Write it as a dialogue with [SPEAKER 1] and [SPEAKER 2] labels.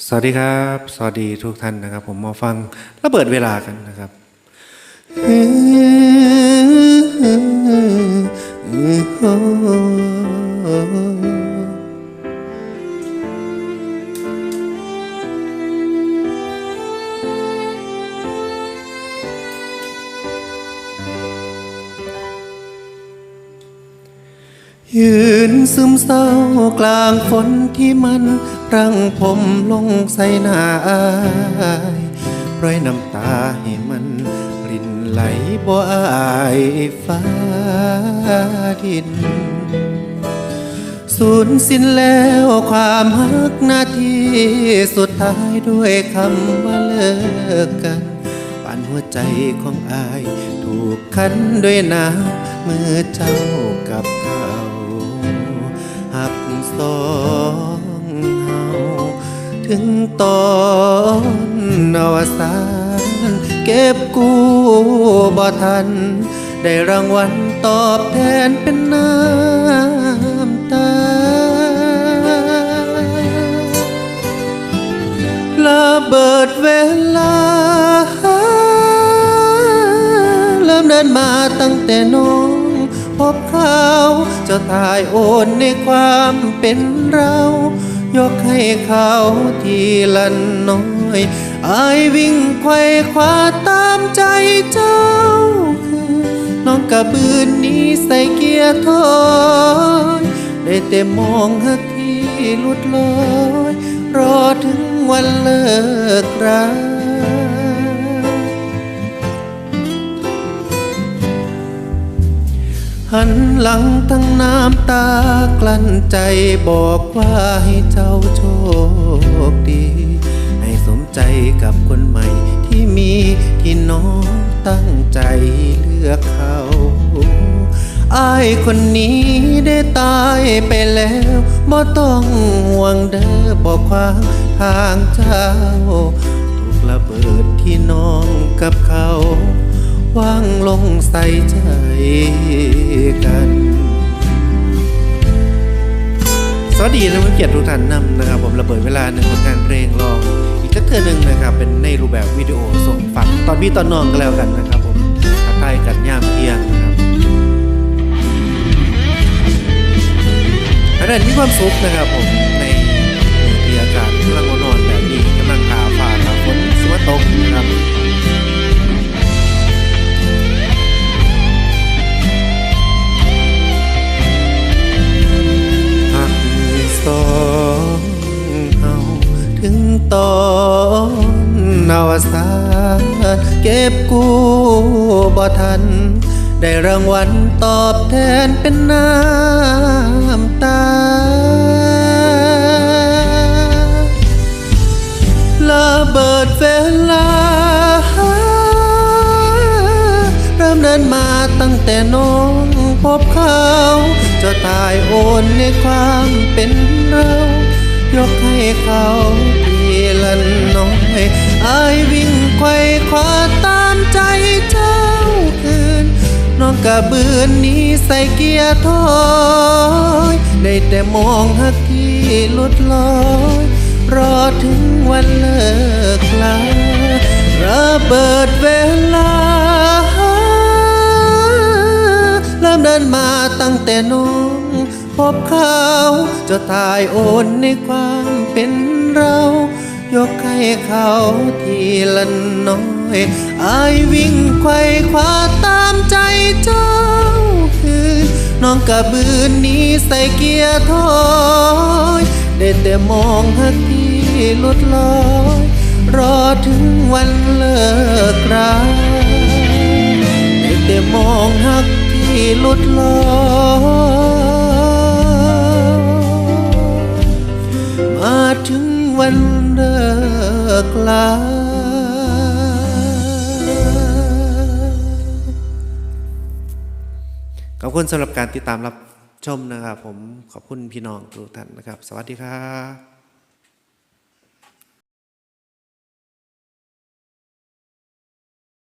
[SPEAKER 1] สวัสดีครับ สวัสดีทุกท่านนะครับ ผมมาฟังระเบิดเวลากันนะครับ ยืนซึมเศร้ากลางฝนที่มันรังผมลงใส่หน้าอายปล่อยน้ำตาให้มันรินไหลบ่อายฟ้าดิน สูญสิ้นแล้วความฮักนาทีสุดท้ายด้วยคำว่าเลิกกันปานหัวใจของอาย ถูกคันด้วยน้ำมือเจ้ากับเขา ถึงตอนอวสานเก็บกู้บ่ทัน ได้รางวัลตอบแทนเป็นน้ำตา ระเบิดเวลา เริ่มเดินมาตั้งแต่น้อง พบเขาจ้าทายโอนในความเป็นเรา ยกให้เขาทีละน้อยอายวิ่งไขว่คว้าตามใจเจ้า คือน้องกระบืนนี้ใส่เกียร์ถอยได้แต่มองหักที่ลุดลอย รอถึงวันเลิกรา หันหลังทั้งน้ำตากลั้นใจบอกว่าให้เจ้าโชคดี ให้สมใจกับคนใหม่ที่มีที่น้องตั้งใจเลือกเขาอายคนนี้ได้ตายไปแล้วบ่ต้องห่วงเด้อบอกความทางเจ้า ถูกระเบิดที่น้องกับเขา วางลงใส่ใจกันสวัสดีและเกียรติทุกท่านนำนะครับ ผมระเบิดเวลาหนึ่งผลงานเพลงลอง อีกสักเทือหนึ่งนะครับ เป็นในรูปแบบวิดีโอส่งฝังตอนพี่ตอนน้องก็แล้วกันนะครับ ผมทักทายกันย่ามเที่ยงนะครับอันนั้นมีความสุขนะครับผมในมือที่อากาศกำลังนอนแบบนี้กำลังหาฟ้าหาฝนสวตกนะครับ ตอนอวสานเก็บกู้บ่ทัน ได้รางวัลตอบแทนเป็นน้ำตา ระเบิดเวลา เริ่มเดินมาตั้งแต่น้องพบเขาจะตายโอนในความเป็นเรา ยกให้เขา ทีละน้อยอายวิ่งไขว่คว้าตามใจเจ้าคืนน้องกระบือนนี้ใส่เกียร์ถอยได้แต่มองหักที่ลุดลอยรอถึงวันเลิกลาระเบิดเวลา เริ่มเดินมาตั้งแต่น้องพบเขาจะตายโอนในความเป็นเรา ยกให้เขาทีละน้อยอายวิ่งไขว่คว้าตามใจเจ้าคืนน้องกระบืนนี้ใส่เกียร์ถอยได้แต่มองหักที่ลดลอย รอถึงวันเลิกราได้แต่มองหักที่ลดลอย ขอบคุณสำหรับการติดตามรับชมนะครับ ผมขอบคุณพี่น้องทุกท่านนะครับ สวัสดีครับ